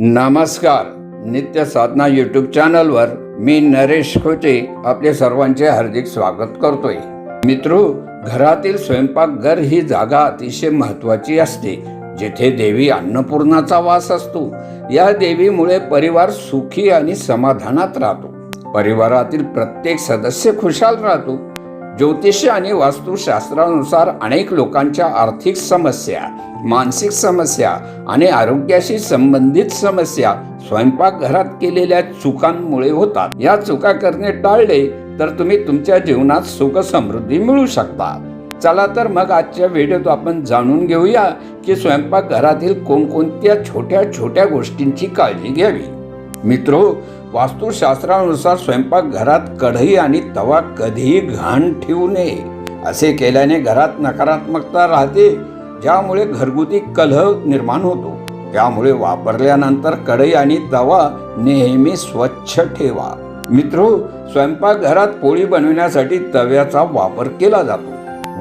नमस्कार. नित्य साधना यूट्यूब चॅनलवर मी नरेश खोचे आपले सर्वांचे हार्दिक स्वागत करतोय. मित्रो घरातील स्वयंपाकघर ही जागा अतिशय महत्वाची असते जिथे देवी अन्नपूर्णाचा वास असतो. या देवीमुळे परिवार सुखी आणि समाधानात राहतो. परिवारातील प्रत्येक सदस्य खुशाल राहतो. ज्योतिष आणि वास्तुशास्त्रानुसार अनेक लोकांच्या आर्थिक समस्या मानसिक समस्या आणि आरोग्याशी संबंधित समस्या स्वयंपाकघरात केलेल्या चुकांमुळे होतात. या चुका करणे टाळले तर तुम्ही तुमच्या जीवनात सुख समृद्धी मिळू शकता. चला तर मग आजच्या व्हिडिओत आपण जाणून घेऊया की स्वयंपाकघरातील कोणकोणत्या छोट्या छोट्या गोष्टींची काळजी घ्यावी. मित्रो वास्तुशास्त्रानुसार स्वयंपाकघरात कढई आणि तवा कधीही घाण ठेवू नये असे केल्याने घरात नकारात्मकता राहते ज्यामुळे घरगुती कलह निर्माण होतो. त्यामुळे वापरल्यानंतर कढई आणि तवा नेहमी स्वच्छ ठेवा. मित्रो स्वयंपाकघरात पोळी बनवण्यासाठी तव्याचा वापर केला जातो.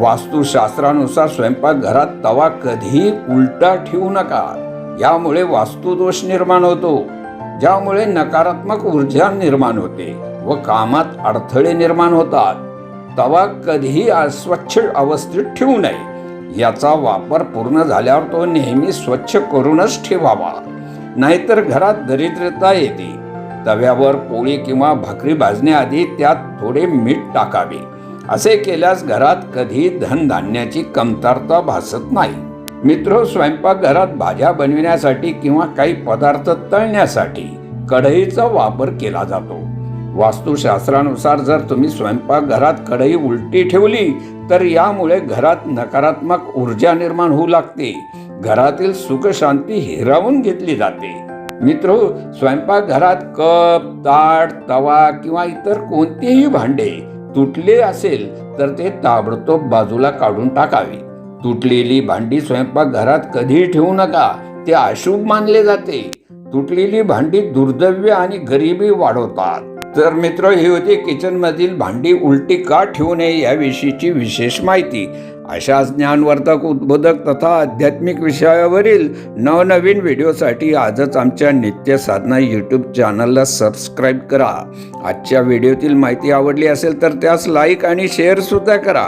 वास्तुशास्त्रानुसार स्वयंपाकघरात तवा कधीही उलटा ठेवू नका. यामुळे वास्तुदोष निर्माण होतो. ज्यामुळे नकारात्मक ऊर्जा निर्माण होते व कामात अडथळे निर्माण होतात. तवा कधीही अस्वच्छ अवस्थेत ठेवू नये. याचा वापर पूर्ण झाल्यावर तो नेहमी स्वच्छ करूनच ठेवावा. नाहीतर घरात दरिद्रता येते. तव्यावर पोळी किंवा भाकरी भाजण्याआधी त्यात थोडे मीठ टाकावे. असे केल्यास घरात कधी धनधान्याची कमतरता भासत नाही. मित्र स्वयंपाकघरात भाज्या बनविण्यासाठी किंवा काही पदार्थ तळण्यासाठी कढईचा वापर केला जातो. वास्तुशास्त्रानुसार जर तुम्ही स्वयंपाकघरात कढई उलटी ठेवली तर यामुळे घरात नकारात्मक ऊर्जा निर्माण होऊ लागते. घरातील सुखशांती हिरावून घेतली जाते. मित्र स्वयंपाकघरात कप ताट तवा किंवा इतर कोणतेही भांडे तुटले असेल तर ते ताबडतोब बाजूला काढून टाकावे. तुटलेली भांडी स्वयंपाकघरात कधीही ठेवू नका ते अशुभ मानले जाते. तुटलेली भांडी दुर्दैव्य आणि गरिबी वाढवतात. तर मित्र ही होती किचन मधील भांडी उलटी का ठेवू नये याविषयीची विशेष माहिती. अशा ज्ञानवर्धक उद्बोधक तथा आध्यात्मिक विषयावरील नवनवीन व्हिडिओसाठी आजच आमच्या नित्य साधना यूट्यूब चॅनलला सबस्क्राईब करा. आजच्या व्हिडिओतील माहिती आवडली असेल तर त्यास लाईक आणि शेअर सुद्धा करा.